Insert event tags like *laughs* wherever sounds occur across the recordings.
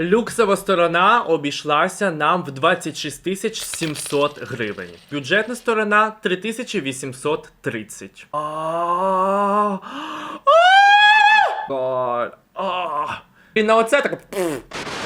Люксова сторона обійшлася нам в 26 тисяч 700 гривень. Бюджетна сторона 3830. А. І на оце так.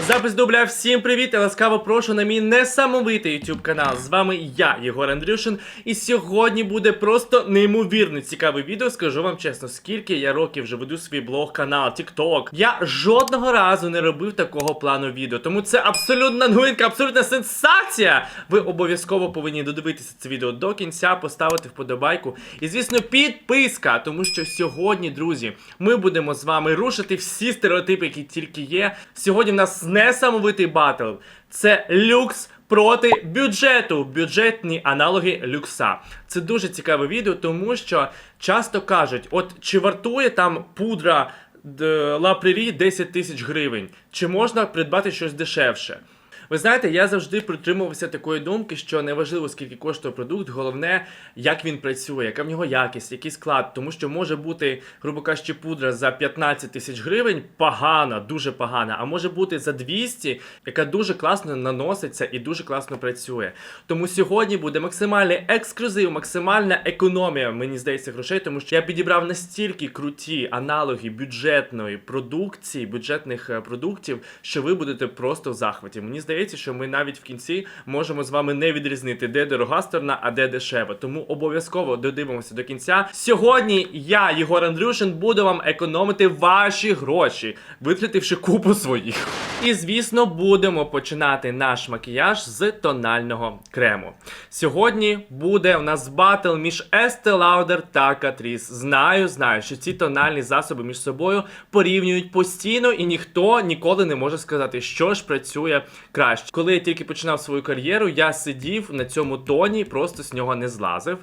Запис дубля. Всім привіт! і ласкаво прошу на мій несамовитий YouTube канал. З вами я, Єгор Андрюшин. І сьогодні буде просто неймовірно цікаве відео. Скажу вам чесно, скільки я років вже веду свій блог, канал, TikTok. Я жодного разу не робив такого плану відео. Тому це абсолютна новинка, абсолютна сенсація. Ви обов'язково повинні додивитися це відео до кінця, поставити вподобайку. І, звісно, підписка, тому що сьогодні, друзі, ми будемо з вами рушити всі стереотипи, які тільки є. Сьогодні в нас несамовитий батл. Це люкс. Проти бюджету, бюджетні аналоги люкса. Це дуже цікаве відео, тому що часто кажуть: от чи вартує там пудра лапрері La 10 тисяч гривень, чи можна придбати щось дешевше? Ви знаєте, я завжди притримувався такої думки, що неважливо скільки коштує продукт, головне, як він працює, яка в нього якість, який склад. Тому що може бути, грубо кажучи, пудра за 15 тисяч гривень погана, дуже погана, а може бути за 200, яка дуже класно наноситься і дуже класно працює. Тому сьогодні буде максимальний ексклюзив, максимальна економія, мені здається, грошей, тому що я підібрав настільки круті аналоги бюджетної продукції, бюджетних е, продуктів, що ви будете просто в захваті. Мені здається, що ми навіть в кінці можемо з вами не відрізнити, де дорога сторона, а де дешева. Тому обов'язково додивимося до кінця. Сьогодні я, Єгор Андрюшин, буду вам економити ваші гроші, витративши купу своїх. І звісно, будемо починати наш макіяж з тонального крему. Сьогодні буде у нас батл між Estee Lauder та Catrice. Знаю, знаю, що ці тональні засоби між собою порівнюють постійно, і ніхто ніколи не може сказати, що ж працює краще. Коли я тільки починав свою кар'єру, я сидів на цьому тоні, просто з нього не злазив.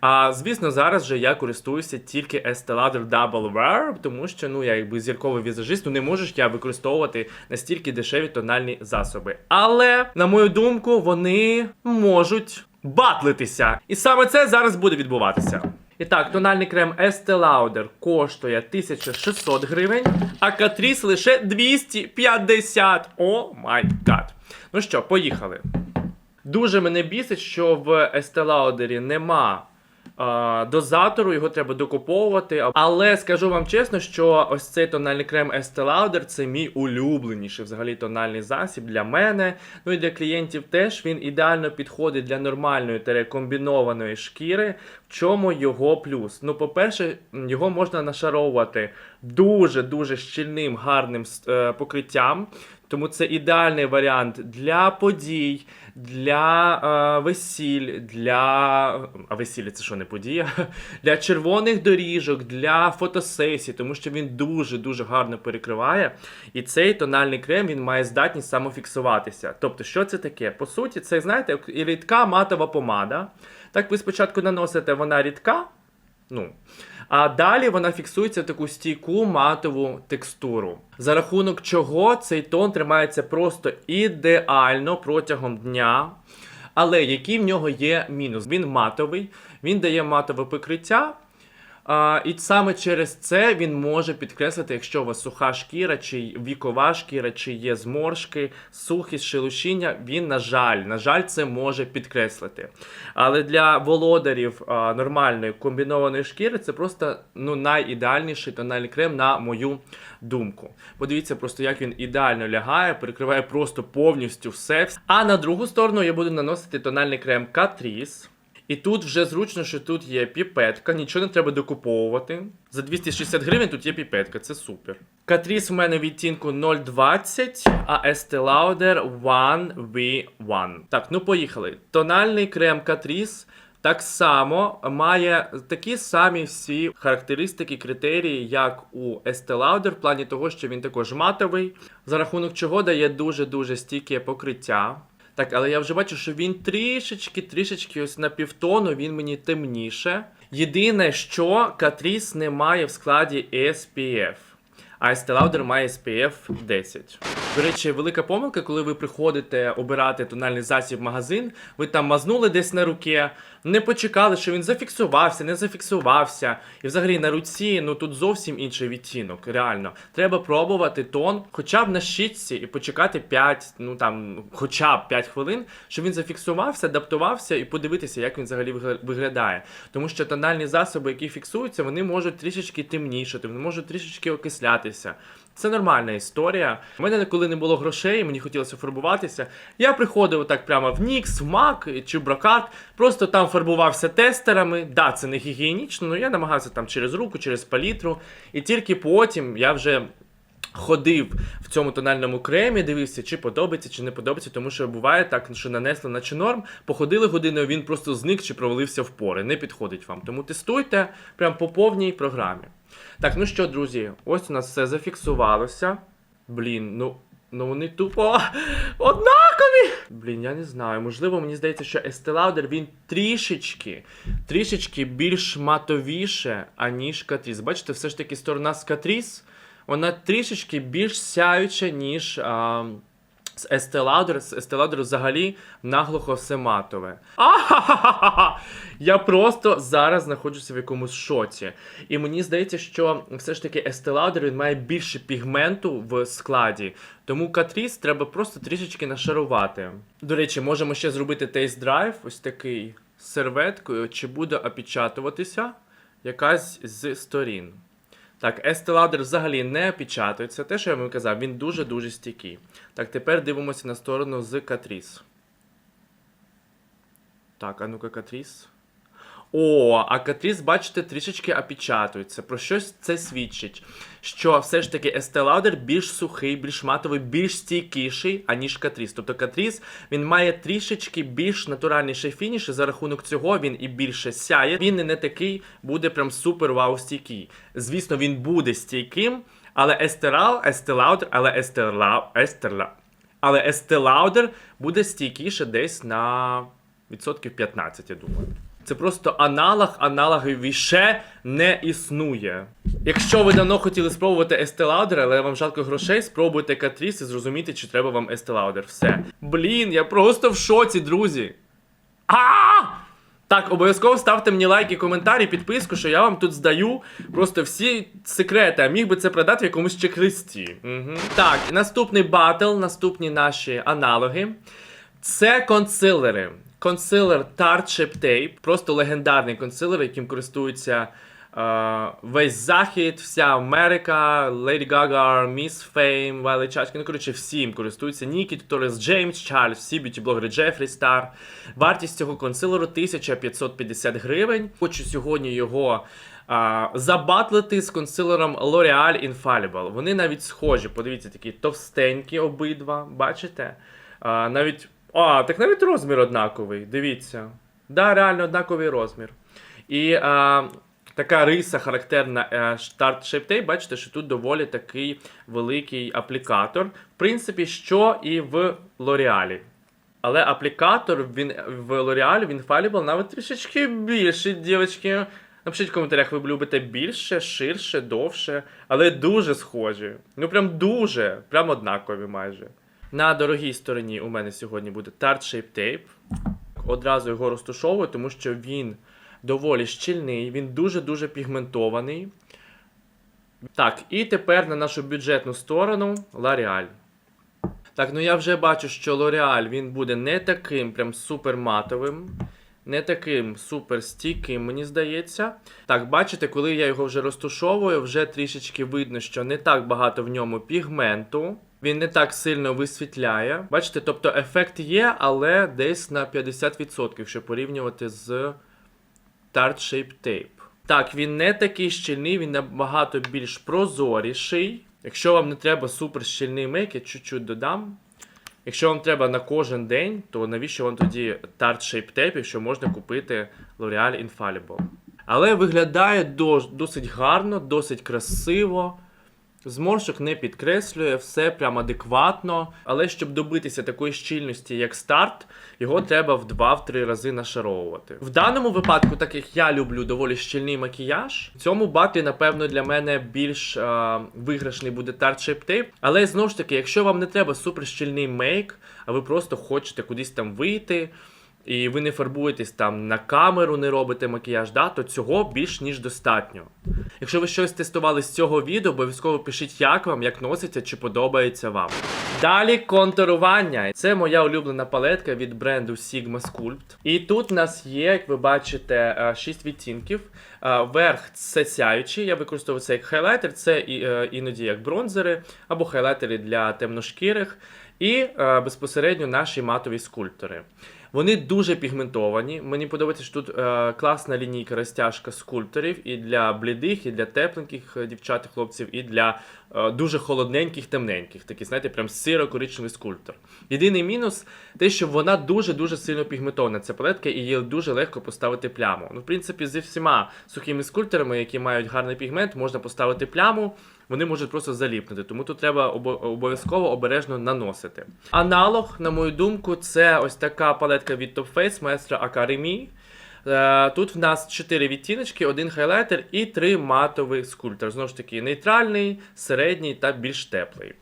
А звісно, зараз же я користуюся тільки Estee Lauder Double Wear, тому що ну я якби зірковий візажист, ну не можу ж я використовувати настільки дешеві тональні засоби. Але на мою думку, вони можуть батлитися. І саме це зараз буде відбуватися. І так, тональний крем Estee Lauder коштує 1600 гривень, а Catrice лише 250. О май гад. Ну що, поїхали. Дуже мене бісить, що в Estee Lauder нема дозатору, його треба докуповувати. Але скажу вам чесно, що ось цей тональний крем Estee Lauder це мій улюбленіший взагалі тональний засіб для мене. Ну і для клієнтів теж він ідеально підходить для нормальної тере комбінованої шкіри. В чому його плюс? Ну, по-перше, його можна нашаровувати дуже-дуже щільним гарним е, покриттям. Тому це ідеальний варіант для подій, для е, весіль, для. А весілля це що не подія? *laughs* Для червоних доріжок, для фотосесій, тому що він дуже-дуже гарно перекриває. І цей тональний крем він має здатність самофіксуватися. Тобто, що це таке? По суті, це, знаєте, рідка матова помада. Так ви спочатку наносите, вона рідка. Ну, а далі вона фіксується в таку стійку матову текстуру. За рахунок чого цей тон тримається просто ідеально протягом дня. Але який в нього є мінус? Він матовий, він дає матове покриття. А, і саме через це він може підкреслити, якщо у вас суха шкіра, чи вікова шкіра, чи є зморшки, сухість, шелушіння, він, на жаль, на жаль, це може підкреслити. Але для володарів а, нормальної комбінованої шкіри це просто ну, найідеальніший тональний крем, на мою думку. Подивіться просто, як він ідеально лягає, перекриває просто повністю все. А на другу сторону я буду наносити тональний крем Catrice. І тут вже зручно, що тут є піпетка, нічого не треба докуповувати. За 260 гривень тут є піпетка, це супер. Катріс в мене відтінку 0,20, а Estee Lauder 1V1. Так, ну поїхали. Тональний крем Catrice так само має такі самі всі характеристики, критерії, як у Estee Lauder, в плані того, що він також матовий, за рахунок чого дає дуже-дуже стійке покриття. Так, але я вже бачу, що він трішечки, трішечки ось на півтону, він мені темніше. Єдине, що Катріс не має в складі SPF. А Lauder має SPF 10. До речі, велика помилка, коли ви приходите обирати тональний засіб в магазин, ви там мазнули десь на руке, не почекали, що він зафіксувався, не зафіксувався. І взагалі на руці, ну тут зовсім інший відтінок. Реально. Треба пробувати тон хоча б на щітці і почекати 5, ну там, хоча б 5 хвилин, щоб він зафіксувався, адаптувався і подивитися, як він взагалі вигля- виглядає. Тому що тональні засоби, які фіксуються, вони можуть трішечки темнішати, вони можуть трішечки окислятися. Це нормальна історія. У мене коли не було грошей, мені хотілося фарбуватися. Я приходив так прямо в Нікс, в Мак чи в Брокарт, просто там фарбувався тестерами. Да, це не гігієнічно, але я намагався там через руку, через палітру. І тільки потім я вже ходив в цьому тональному кремі, дивився, чи подобається, чи не подобається, тому що буває так, що нанесли наче норм, походили годиною, він просто зник чи провалився в пори. Не підходить вам. Тому тестуйте прям по повній програмі. Так, ну що, друзі, ось у нас все зафіксувалося. Блін, ну. Ну вони тупо *laughs* однакові. Блін, я не знаю. Можливо, мені здається, що Estee Lauder, він трішечки, трішечки більш матовіше, аніж Catrice. Бачите, все ж таки сторона з Catrice, вона трішечки більш сяюча, ніж а, з Lauder. З Lauder взагалі наглухо все матове. Ахахахаха! Я просто зараз знаходжуся в якомусь шоці. І мені здається, що все ж таки Lauder, він має більше пігменту в складі. Тому Catrice треба просто трішечки нашарувати. До речі, можемо ще зробити тест-драйв, ось такий з серветкою, чи буде опечатуватися якась з сторін. Так, Estee взагалі не опечатується. Те, що я вам казав, він дуже-дуже стійкий. Так, тепер дивимося на сторону з Catrice. Так, а ну-ка, Catrice. О, а Catrice, бачите, трішечки опечатується. Про щось це свідчить? Що все ж таки Estee Lauder більш сухий, більш матовий, більш стійкіший, аніж Catrice. Тобто Catrice, він має трішечки більш натуральніший фініш, і за рахунок цього він і більше сяє. Він не такий буде прям супер вау стійкий. Звісно, він буде стійким, але Estee Lauder, але Estee але Estee Lauder буде стійкіше десь на відсотків 15, я думаю. Це просто аналог аналоговіше не існує. Якщо ви давно хотіли спробувати Estee Lauder, але вам жалко грошей, спробуйте Catrice і зрозумійте, чи треба вам Estee. Все. Блін, я просто в шоці, друзі. А! Так, обов'язково ставте мені лайки, коментарі, підписку, що я вам тут здаю просто всі секрети, а міг би це продати в якомусь чек-листі. Угу. Так, наступний батл, наступні наші аналоги. Це консилери. Консилер Tarte Shape Tape, просто легендарний консилер, яким користуються е, весь захід, вся Америка, Леді Гага, Міс Фейм, Вайлі. Ну, коротше, всім користуються. Нікі, Туторес, Джеймс, Чарльз, всі б'юті-блогери Джефрі Стар. Вартість цього консилеру 1550 гривень. Хочу сьогодні його. А, забатлити з консилером L'Oreal Infallible. Вони навіть схожі. Подивіться, такі товстенькі обидва. Бачите? А, навіть. А, так навіть розмір однаковий. Дивіться. Да, реально однаковий розмір. І а, така риса характерна е, Start Shape Tape, бачите, що тут доволі такий великий аплікатор. В принципі, що і в L'Oreal. Але аплікатор він в L'Oreal, він Infallible навіть трішечки більший, дівчатки. Напишіть в коментарях, ви б любите більше, ширше, довше, але дуже схожі. Ну прям дуже, прям однакові майже. На дорогій стороні у мене сьогодні буде Tarte Shape Tape. Одразу його розташовую, тому що він доволі щільний, він дуже-дуже пігментований. Так, і тепер на нашу бюджетну сторону L'Oreal. Так, ну я вже бачу, що L'Oreal він буде не таким прям супер матовим, не таким супер стійким, мені здається. Так, бачите, коли я його вже розтушовую, вже трішечки видно, що не так багато в ньому пігменту. Він не так сильно висвітляє. Бачите, тобто ефект є, але десь на 50%, якщо порівнювати з Tarte Shape Tape. Так, він не такий щільний, він набагато більш прозоріший. Якщо вам не треба супер щільний мейк, я чуть-чуть додам. Якщо вам треба на кожен день, то навіщо вам тоді Tarte Shape Tape, якщо можна купити L'Oreal Infallible? Але виглядає дос- досить гарно, досить красиво. Зморшок не підкреслює, все прям адекватно. Але щоб добитися такої щільності, як старт, його треба в 2-3 рази нашаровувати. В даному випадку, так як я люблю доволі щільний макіяж, в цьому батлі, напевно, для мене більш е, виграшний буде Tarte Shape Tape. Але знову ж таки, якщо вам не треба супер щільний мейк, а ви просто хочете кудись там вийти. І ви не фарбуєтесь там на камеру, не робите макіяж, да, то цього більш ніж достатньо. Якщо ви щось тестували з цього відео, обов'язково пишіть, як вам, як носиться, чи подобається вам. Далі контурування. Це моя улюблена палетка від бренду Sigma Sculpt. І тут в нас є, як ви бачите, 6 відтінків. Е, Верх це сяючий, я використовую це як хайлайтер, це е, іноді як бронзери або хайлайтери для темношкірих, і е, безпосередньо наші матові скульптори. Вони дуже пігментовані. Мені подобається, що тут е, класна лінійка розтяжка скульпторів і для блідих, і для тепленьких е, дівчат і хлопців, і для е, дуже холодненьких, темненьких. Такі, знаєте, прям сиро-коричневий скульптор. Єдиний мінус те, що вона дуже-дуже сильно пігментована. Ця палетка, і її дуже легко поставити пляму. Ну, в принципі, зі всіма сухими скульпторами, які мають гарний пігмент, можна поставити пляму. Вони можуть просто заліпнути, тому тут треба обов'язково обережно наносити. Аналог, на мою думку, це ось така палетка від Top Face Maestro Academy. Е, Тут в нас 4 відтіночки, один хайлайтер і 3 матовий скульптор. Знову ж таки, нейтральний, середній та більш теплий.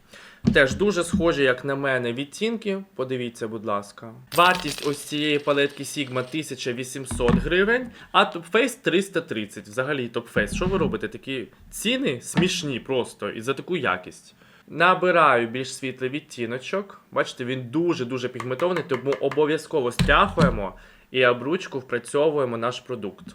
Теж дуже схожі, як на мене, відтінки. Подивіться, будь ласка. Вартість ось цієї палетки Sigma 1800 гривень, а Top Face 330. Взагалі, Top Face. Що ви робите? Такі ціни смішні просто і за таку якість. Набираю більш світлий відтіночок. Бачите, він дуже-дуже пігментований, тому обов'язково стряхуємо і обручку впрацьовуємо наш продукт.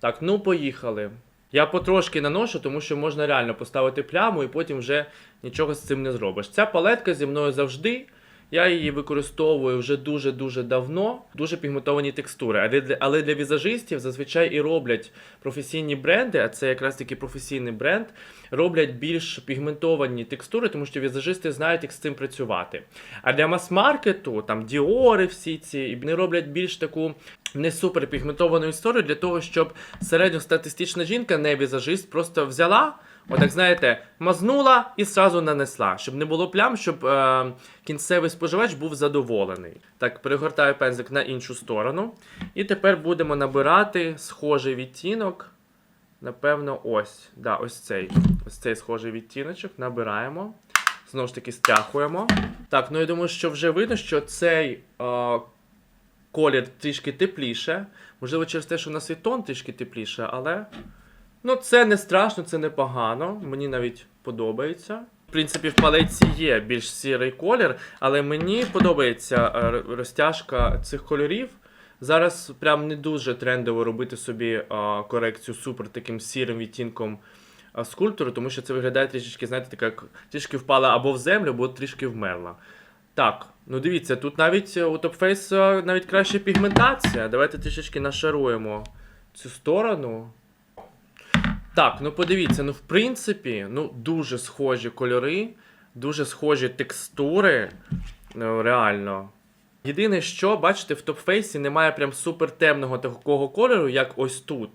Так, ну поїхали. Я потрошки наношу, тому що можна реально поставити пляму і потім вже нічого з цим не зробиш. Ця палетка зі мною завжди. Я її використовую вже дуже-дуже давно, дуже пігментовані текстури. Але для, але для візажистів зазвичай і роблять професійні бренди, а це якраз таки професійний бренд, роблять більш пігментовані текстури, тому що візажисти знають, як з цим працювати. А для мас-маркету, там діори всі ці, вони роблять більш таку не супер пігментовану історію для того, щоб середньостатистична жінка, не візажист, просто взяла. Отак, знаєте, мазнула і зразу нанесла, щоб не було плям, щоб е, кінцевий споживач був задоволений. Так, перегортаю пензик на іншу сторону. І тепер будемо набирати схожий відтінок. Напевно, ось. Да, ось цей. Ось цей схожий відтіночок. Набираємо. Знову ж таки, стряхуємо. Так, ну я думаю, що вже видно, що цей е, колір трішки тепліше. Можливо, через те, що у нас і тон трішки тепліше, але. Ну, це не страшно, це не погано. Мені навіть подобається. В принципі, в палеці є більш сірий колір, але мені подобається е, розтяжка цих кольорів. Зараз прям не дуже трендово робити собі е, корекцію супер таким сірим відтінком скульптуру, тому що це виглядає трішечки, знаєте, така як трішки впала або в землю, або трішки вмерла. Так, ну дивіться, тут навіть е, у е, навіть краща пігментація. Давайте трішечки нашаруємо цю сторону. Так, ну подивіться, ну в принципі, ну дуже схожі кольори, дуже схожі текстури. Ну, реально. Єдине, що, бачите, в топфейсі немає прям супер темного такого кольору, як ось тут.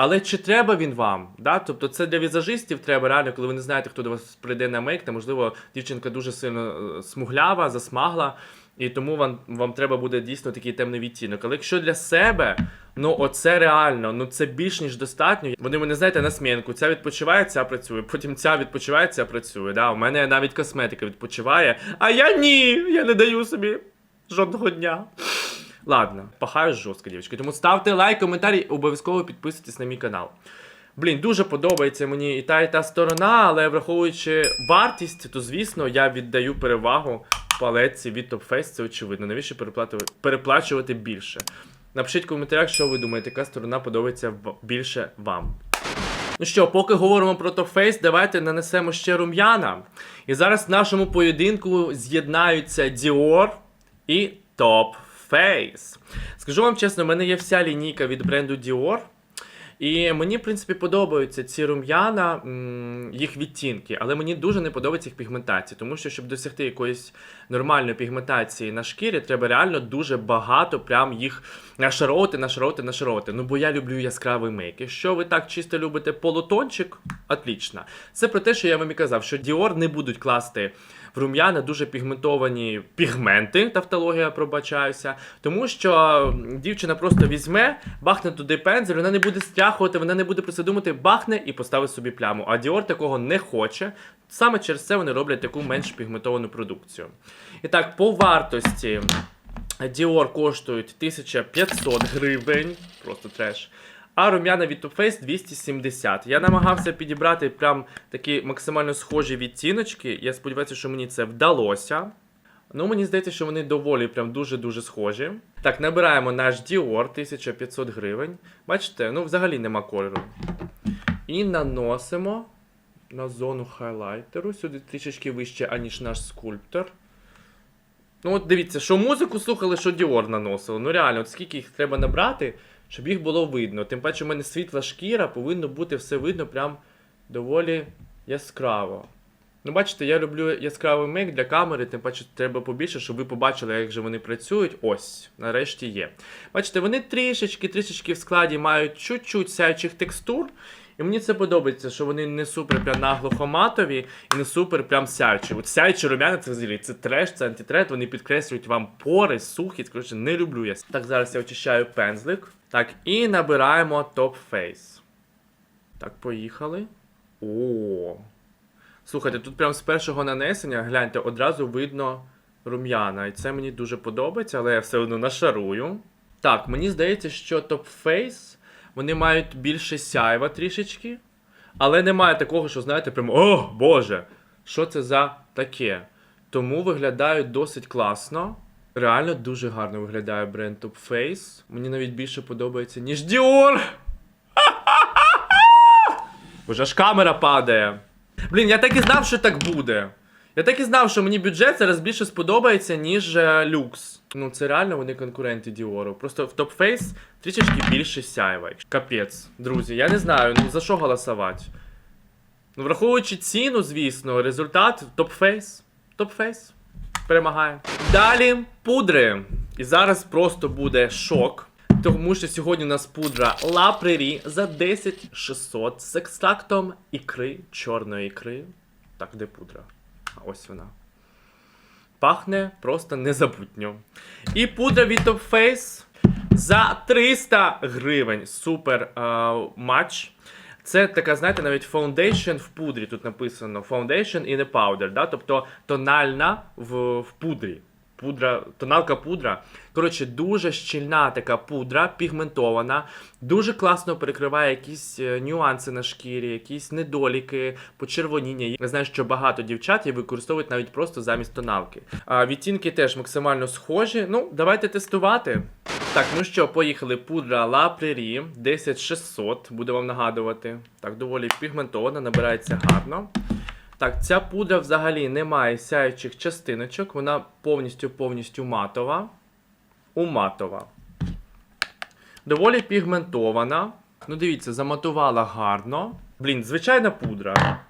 Але чи треба він вам? Да? Тобто це для візажистів треба реально, коли ви не знаєте, хто до вас прийде на мейк, та можливо дівчинка дуже сильно е, смуглява, засмагла, і тому вам, вам треба буде дійсно такий темний відтінок. Але якщо для себе, ну оце реально, ну це більш ніж достатньо. Вони мене знаєте на смінку. Ця відпочиває, ця працює. Потім ця відпочиває, ця працює. Да? У мене навіть косметика відпочиває, а я ні, я не даю собі жодного дня. Ладно, пахаю жорстко, дівчатки. Тому ставте лайк, коментарі, обов'язково підписуйтесь на мій канал. Блін, дуже подобається мені і та, і та сторона, але враховуючи вартість, то звісно я віддаю перевагу палетці від Top Face, це очевидно. Навіщо переплачувати більше? Напишіть в коментарях, що ви думаєте, яка сторона подобається більше вам. Ну що, поки говоримо про Face, давайте нанесемо ще рум'яна. І зараз в нашому поєдинку з'єднаються Dior і Top Face. Скажу вам чесно, в мене є вся лінійка від бренду Dior. І мені, в принципі, подобаються ці рум'яна, їх відтінки, але мені дуже не подобається їх пігментація, тому що, щоб досягти якоїсь нормальної пігментації на шкірі, треба реально дуже багато прям їх нашаровувати, нашаровувати, нашаровувати. Ну бо я люблю яскравий мейк. Якщо ви так чисто любите полутончик, отлично. Це про те, що я вам і казав, що Dior не будуть класти в рум'яна дуже пігментовані пігменти, тавтологія, пробачаюся, тому що дівчина просто візьме, бахне туди пензель, вона не буде стряхувати, вона не буде про це думати, бахне і поставить собі пляму. А Dior такого не хоче. Саме через це вони роблять таку менш пігментовану продукцію. І так, по вартості Dior коштують 1500 гривень, просто треш. А рум'яна від Too Faced 270. Я намагався підібрати прям такі максимально схожі відтіночки. Я сподіваюся, що мені це вдалося. Ну, мені здається, що вони доволі прям дуже-дуже схожі. Так, набираємо наш Dior 1500 гривень. Бачите, ну взагалі нема кольору. І наносимо на зону хайлайтеру. Сюди трішечки вище, аніж наш скульптор. Ну, от дивіться, що музику слухали, що Dior наносили. Ну реально, от скільки їх треба набрати, щоб їх було видно. Тим паче, у мене світла шкіра, повинно бути все видно прям доволі яскраво. Ну, бачите, я люблю яскравий мейк для камери, тим паче треба побільше, щоб ви побачили, як же вони працюють. Ось, нарешті є. Бачите, вони трішечки, трішечки в складі мають чуть-чуть сяючих текстур. І мені це подобається, що вони не супер прям наглухоматові і не супер прям сяючі. От сяючі румяна це взагалі це треш, це антитрет, вони підкреслюють вам пори, сухість. Коротше, не люблю я. Так, зараз я очищаю пензлик. Так, і набираємо Top Face. Так, поїхали. О. Слухайте, тут прям з першого нанесення, гляньте, одразу видно рум'яна. І це мені дуже подобається, але я все одно нашарую. Так, мені здається, що Top Face, вони мають більше сяйва трішечки. Але немає такого, що, знаєте, прямо о, Боже! Що це за таке? Тому виглядають досить класно. Реально дуже гарно виглядає бренд Top Face. Мені навіть більше подобається, ніж Dior. *laughs* Боже, аж камера падає. Блін, я так і знав, що так буде. Я так і знав, що мені бюджет зараз більше сподобається, ніж е, люкс. Ну, це реально вони конкуренти Діору. Просто в Face трішечки більше сяйва. Капець, друзі, я не знаю, ну за що голосувати. Ну, враховуючи ціну, звісно, результат. Top Face перемагає. Далі пудри. І зараз просто буде шок. Тому що сьогодні у нас пудра La Prairie за 10600 з екстрактом ікри, чорної ікри. Так, де пудра? А ось вона. Пахне просто незабутньо. І пудра від Top Face за 300 гривень. Супер е, матч. Це така, знаєте, навіть foundation в пудрі. Тут написано foundation і не powder, да? тобто тональна в, в пудрі. Пудра, тоналка пудра. Коротше, дуже щільна така пудра, пігментована, дуже класно перекриває якісь е, нюанси на шкірі, якісь недоліки, почервоніння. Я знаю, що багато дівчат її використовують навіть просто замість тоналки. А відтінки теж максимально схожі. Ну, давайте тестувати. Так, ну що, поїхали. Пудра La Prairie 10600, буду вам нагадувати. Так, доволі пігментована, набирається гарно. Так, ця пудра взагалі не має сяючих частиночок, вона повністю-повністю матова. Уматова. Доволі пігментована. Ну, дивіться, заматувала гарно. Блін, звичайна пудра.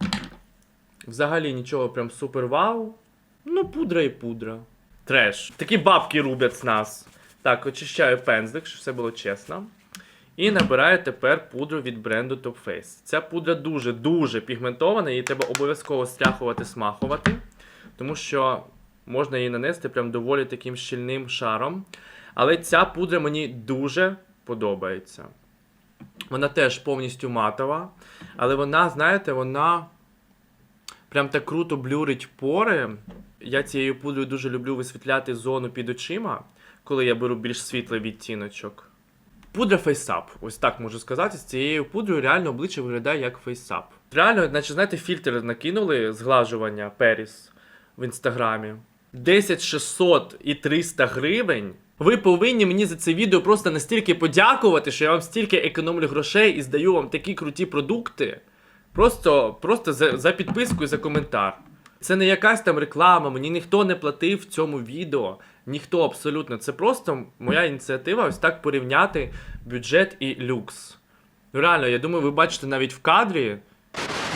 Взагалі нічого прям супер вау. Ну, пудра і пудра. Треш. Такі бабки рубять з нас. Так, очищаю пензлик, щоб все було чесно. І набираю тепер пудру від бренду Top Face. Ця пудра дуже-дуже пігментована, її треба обов'язково стряхувати, смахувати, тому що можна її нанести прям доволі таким щільним шаром. Але ця пудра мені дуже подобається. Вона теж повністю матова, але вона, знаєте, вона прям так круто блюрить пори. Я цією пудрою дуже люблю висвітляти зону під очима, коли я беру більш світлий відтіночок. Пудра FaceUp, ось так можу сказати. З цією пудрою реально обличчя виглядає як FaceUp. Реально, наче знаєте, фільтр накинули зглажування Періс в інстаграмі. 10 600 і 300 гривень. Ви повинні мені за це відео просто настільки подякувати, що я вам стільки економлю грошей і здаю вам такі круті продукти. Просто, просто за, за підписку і за коментар. Це не якась там реклама, мені ніхто не платив в цьому відео. Ніхто абсолютно. Це просто моя ініціатива ось так порівняти бюджет і люкс. Ну реально, я думаю, ви бачите навіть в кадрі.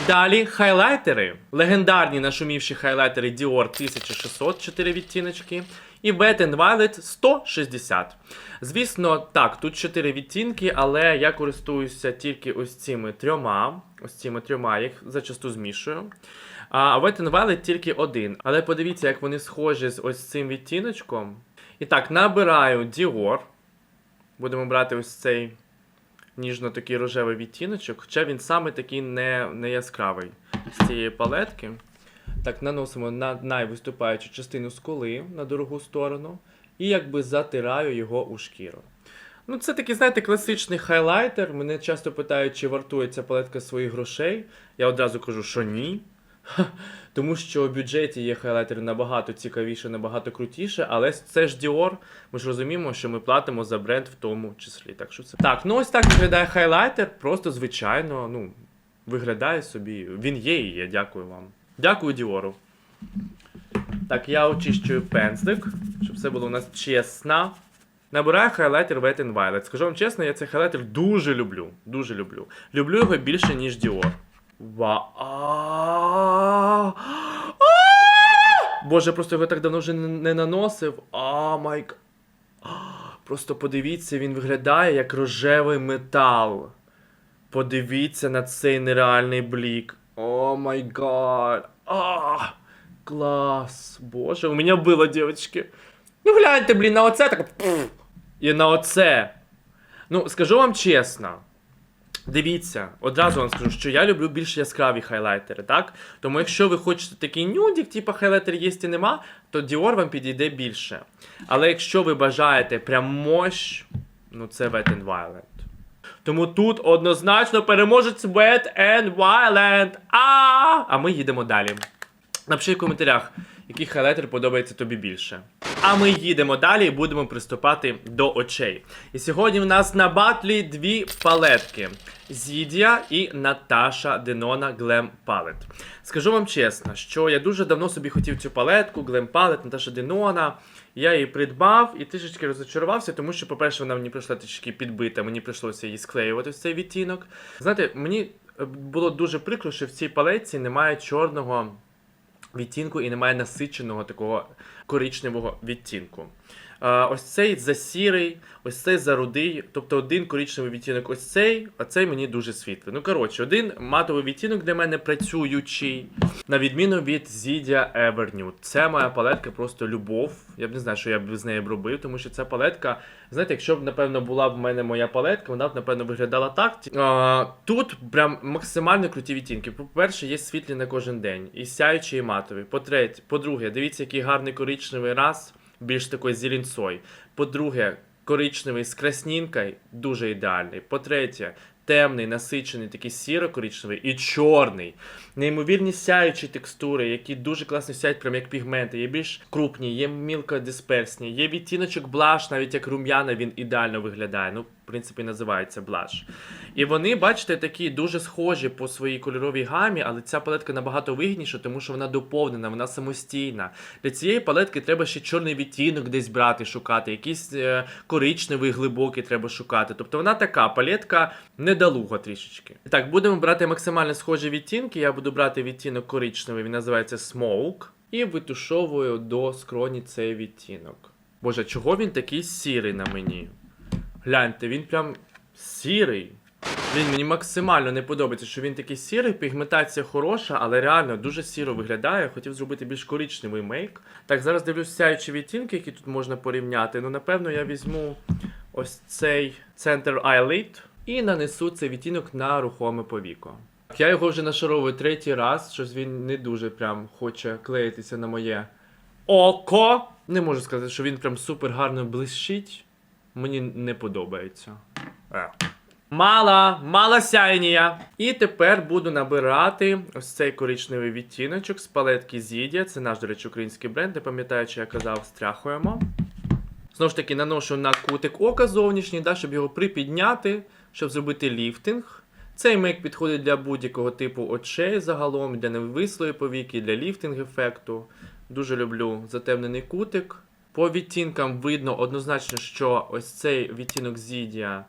Далі хайлайтери. Легендарні нашумівші хайлайтери Dior 1600 4 відтіночки. І Wet Violet 160. Звісно, так, тут 4 відтінки, але я користуюся тільки ось цими трьома. Ось цими трьома, їх зачасту змішую. А Wet n Violet тільки один. Але подивіться, як вони схожі з ось цим відтіночком. І так, набираю Dior. Будемо брати ось цей ніжно такий рожевий відтіночок, хоча він саме такий не, не яскравий з цієї палетки. Так, наносимо на найвиступаючу частину скули на дорогу сторону і якби затираю його у шкіру. Ну, це такий, знаєте, класичний хайлайтер. Мене часто питають, чи вартує ця палетка своїх грошей. Я одразу кажу, що ні. *laughs* Тому що в бюджеті є хайлайтери набагато цікавіше, набагато крутіше, але це ж Dior. Ми ж розуміємо, що ми платимо за бренд в тому числі. Так, що це так, ну ось так виглядає хайлайтер. Просто звичайно, ну, виглядає собі. Він є і є, дякую вам. Дякую, Діору. Так, я очищую пензлик, щоб все було у нас чесно. Набираю хайлайтер Wet n Violet. Скажу вам чесно, я цей хайлайтер дуже люблю. Дуже люблю. Люблю його більше, ніж Dior. Ва. Боже, просто його так давно вже не наносив. А май. Просто подивіться, він виглядає як рожевий метал. Подивіться на цей нереальний блік. О май гад. Клас. Боже, у мене було, дівчатки. Ну гляньте, блін, на оце так. І на оце. Ну, скажу вам чесно. Дивіться, одразу вам скажу, що я люблю більш яскраві хайлайтери, так? Тому якщо ви хочете такий нюдік, типу хайлайтер є і нема, то Dior вам підійде більше. Але якщо ви бажаєте прям мощ, ну це Wet n Violet. Тому тут однозначно переможець Wet n Violent. А, а ми їдемо далі. Напиши в коментарях, який хайлайтер подобається тобі більше. А ми їдемо далі і будемо приступати до очей. І сьогодні в нас на батлі дві палетки: Зідія і Наташа Денона Glam Palette. Скажу вам чесно, що я дуже давно собі хотів цю палетку, Glam Palette, Наташа Денона. Я її придбав і трішечки розочарувався, тому що, по-перше, вона мені прийшла трішки підбита, мені прийшлося її склеювати в цей відтінок. Знаєте, мені е, було дуже прикро, що в цій палетці немає чорного відтінку і немає насиченого такого коричневого відтінку. Ось цей засірий, ось цей зарудий, тобто один коричневий відтінок, ось цей, а цей мені дуже світлий. Ну, коротше, один матовий відтінок для мене працюючий, на відміну від Zidia Evernude. Це моя палетка просто любов. Я б не знаю, що я б з нею робив, тому що ця палетка, знаєте, якщо б, напевно, була в мене моя палетка, вона б, напевно, виглядала так. А, тут прям максимально круті відтінки. По-перше, є світлі на кожен день, і сяючі, і матові. По-друге, дивіться, який гарний коричневий раз, більш такою зеленцой. По-друге, коричневий з краснінкою, дуже ідеальний. По-третє, темний, насичений, такий сіро-коричневий і чорний. Неймовірні сяючі текстури, які дуже класно сяють, прям як пігменти. Є більш крупні, є мілкодисперсні, є відтіночок блаш, навіть як рум'яна, він ідеально виглядає. Ну, в принципі, називається блаш. І вони, бачите, такі дуже схожі по своїй кольоровій гамі, але ця палетка набагато вигідніша, тому що вона доповнена, вона самостійна. Для цієї палетки треба ще чорний відтінок десь брати, шукати, якийсь е, коричневий, глибокий треба шукати. Тобто вона така палетка недолуга трішечки. Так, будемо брати максимально схожі відтінки. Я буду брати відтінок коричневий, він називається Smoke. І витушовую до скроні цей відтінок. Боже, чого він такий сірий на мені? Гляньте, він прям сірий. Блін, мені максимально не подобається, що він такий сірий, пігментація хороша, але реально дуже сіро виглядає. Хотів зробити більш коричневий мейк. Так, зараз дивлюсь сяючі відтінки, які тут можна порівняти. Ну, напевно, я візьму ось цей Center Eyelid і нанесу цей відтінок на рухоме повіко. Я його вже нашаровую третій раз, щось він не дуже прям хоче клеїтися на моє око. Не можу сказати, що він прям супер гарно блищить. Мені не подобається. Е. Мала, мала сяйнія. І тепер буду набирати ось цей коричневий відтіночок з палетки Zidia. Це наш, до речі, український бренд. Не пам'ятаю, чи я казав, стряхуємо. Знову ж таки, наношу на кутик ока зовнішній, да, щоб його припідняти, щоб зробити ліфтинг. Цей мейк підходить для будь-якого типу очей загалом, для невислої повіки, для ліфтинг ефекту. Дуже люблю затемнений кутик. По відтінкам видно однозначно, що ось цей відтінок Zidia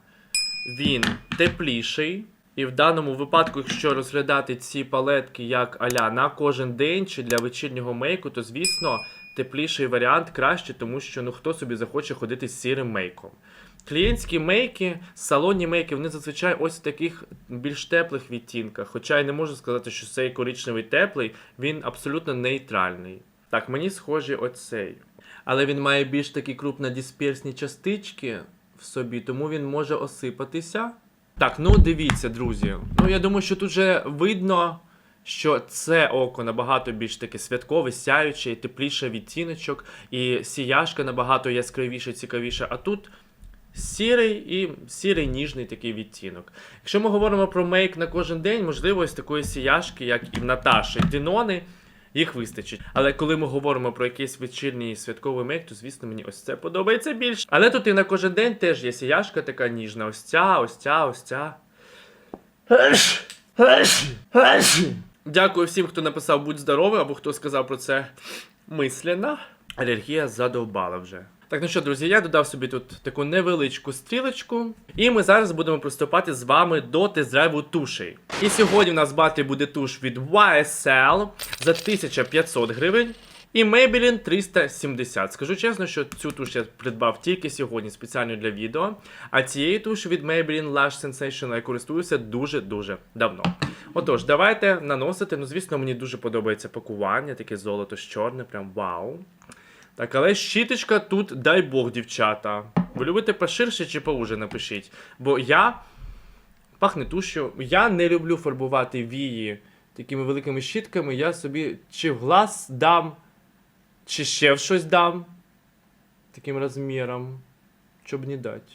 він тепліший. І в даному випадку, якщо розглядати ці палетки як аля на кожен день чи для вечірнього мейку, то звісно тепліший варіант краще, тому що ну хто собі захоче ходити з сірим мейком. Клієнтські мейки, салонні мейки, вони зазвичай ось в таких більш теплих відтінках. Хоча я не можу сказати, що цей коричневий теплий, він абсолютно нейтральний. Так, мені схожий оцей. Але він має більш такі крупнодисперсні частички в собі, тому він може осипатися. Так, ну дивіться, друзі. Ну я думаю, що тут вже видно, що це око набагато більш таке святкове, сяюче, і тепліше відтіночок, і сіяшка набагато яскравіша, цікавіша. А тут сірий і сірий ніжний такий відтінок. Якщо ми говоримо про мейк на кожен день, можливо, ось такої сіяшки, як і в Наташі Дінони, їх вистачить. Але коли ми говоримо про якийсь вечірній святковий мейк, то звісно мені ось це подобається більше. Але тут і на кожен день теж є сіяшка така ніжна. Ось ця, ось ця, ось ця. Дякую всім, хто написав будь здоровий, або хто сказав про це мислено. Алергія задовбала вже. Так, ну що, друзі, я додав собі тут таку невеличку стрілочку. І ми зараз будемо приступати з вами до тест-драйву тушей. І сьогодні у нас в буде туш від YSL за 1500 гривень. І Maybelline 370. Скажу чесно, що цю туш я придбав тільки сьогодні спеціально для відео. А цієї туші від Maybelline Lash Sensation я користуюся дуже-дуже давно. Отож, давайте наносити. Ну, звісно, мені дуже подобається пакування, таке золото з чорне, прям вау. Так, але щіточка тут, дай Бог, дівчата. Ви любите поширше чи поуже, напишіть. Бо я пахне тушю. Я не люблю фарбувати вії такими великими щітками. Я собі чи в глаз дам, чи ще в щось дам. Таким розміром. Щоб не дати.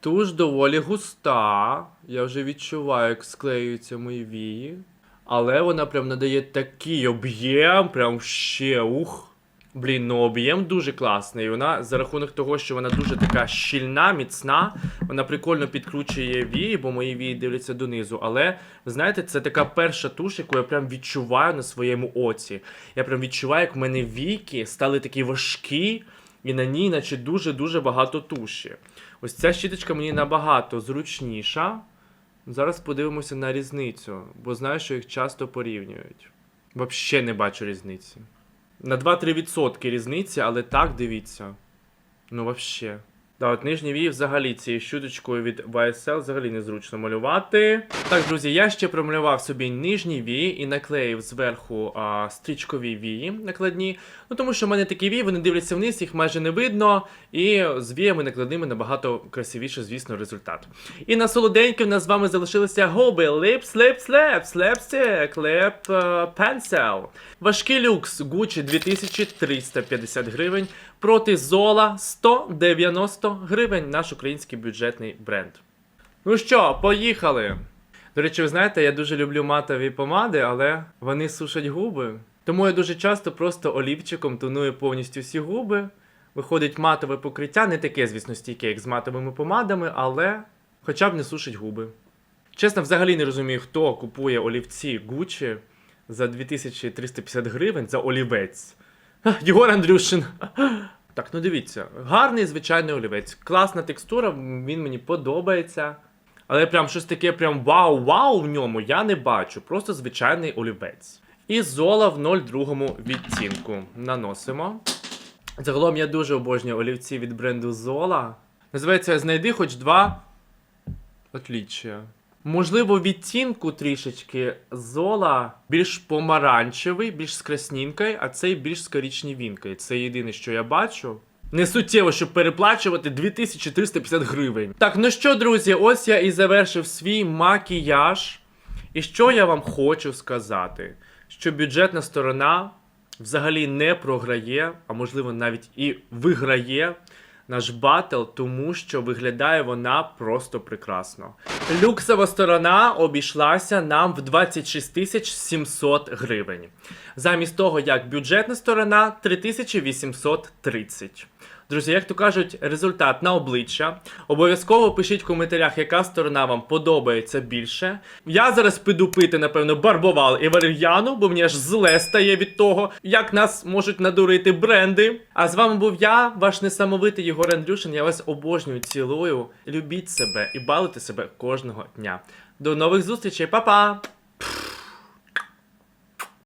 Туш доволі густа. Я вже відчуваю, як склеюються мої вії. Але вона прям надає такий об'єм, прям ще ух. Блін, ну об'єм дуже класний. Вона за рахунок того, що вона дуже така щільна, міцна, вона прикольно підкручує вії, бо мої вії дивляться донизу. Але ви знаєте, це така перша туш, яку я прям відчуваю на своєму оці. Я прям відчуваю, як в мене віки стали такі важкі, і на ній, наче дуже-дуже багато туші. Ось ця щіточка мені набагато зручніша. Зараз подивимося на різницю, бо знаю, що їх часто порівнюють. Взагалі не бачу різниці. На 2-3% різниця, але так дивіться. Ну, вообще. Да, от нижні вії взагалі цією щуточкою від YSL взагалі незручно малювати. Так, друзі, я ще промалював собі нижні вії і наклеїв зверху а, стрічкові вії накладні. Ну тому що в мене такі вії, вони дивляться вниз, їх майже не видно. І з віями накладними набагато красивіше, звісно, результат. І на солоденьке в нас з вами залишилися губи Lips, Lips, Lips, Lipstick, Lip uh, Pencil. Важкий люкс Gucci 2350 гривень проти Zola 190 гривень, наш український бюджетний бренд. Ну що, поїхали! До речі, ви знаєте, я дуже люблю матові помади, але вони сушать губи. Тому я дуже часто просто олівчиком тоную повністю всі губи. Виходить матове покриття, не таке, звісно, стійке, як з матовими помадами, але хоча б не сушить губи. Чесно, взагалі не розумію, хто купує олівці Gucci за 2350 гривень за олівець. Єгор Андрюшин. Так, ну дивіться, гарний звичайний олівець. Класна текстура, він мені подобається. Але прям щось таке прям вау-вау в ньому я не бачу. Просто звичайний олівець. І зола в 0,2 відтінку. Наносимо. Загалом я дуже обожнюю олівці від бренду Zola. Називається Знайди хоч два. Отліччя. Можливо, відтінку трішечки зола більш помаранчевий, більш з краснінкою, а цей більш з коричневінкою. Це єдине, що я бачу. Не суттєво, щоб переплачувати 2350 гривень. Так, ну що, друзі, ось я і завершив свій макіяж. І що я вам хочу сказати? Що бюджетна сторона взагалі не програє, а можливо навіть і виграє наш батл, тому що виглядає вона просто прекрасно. Люксова сторона обійшлася нам в 26 тисяч 700 гривень. Замість того, як бюджетна сторона 3830. Друзі, як то кажуть, результат на обличчя. Обов'язково пишіть в коментарях, яка сторона вам подобається більше. Я зараз піду пити, напевно, барбовал і валер'яну, бо мені аж зле стає від того, як нас можуть надурити бренди. А з вами був я, ваш несамовитий Єгор Андрюшин. Я вас обожнюю, цілую. Любіть себе і балуйте себе кожного дня. До нових зустрічей, па-па!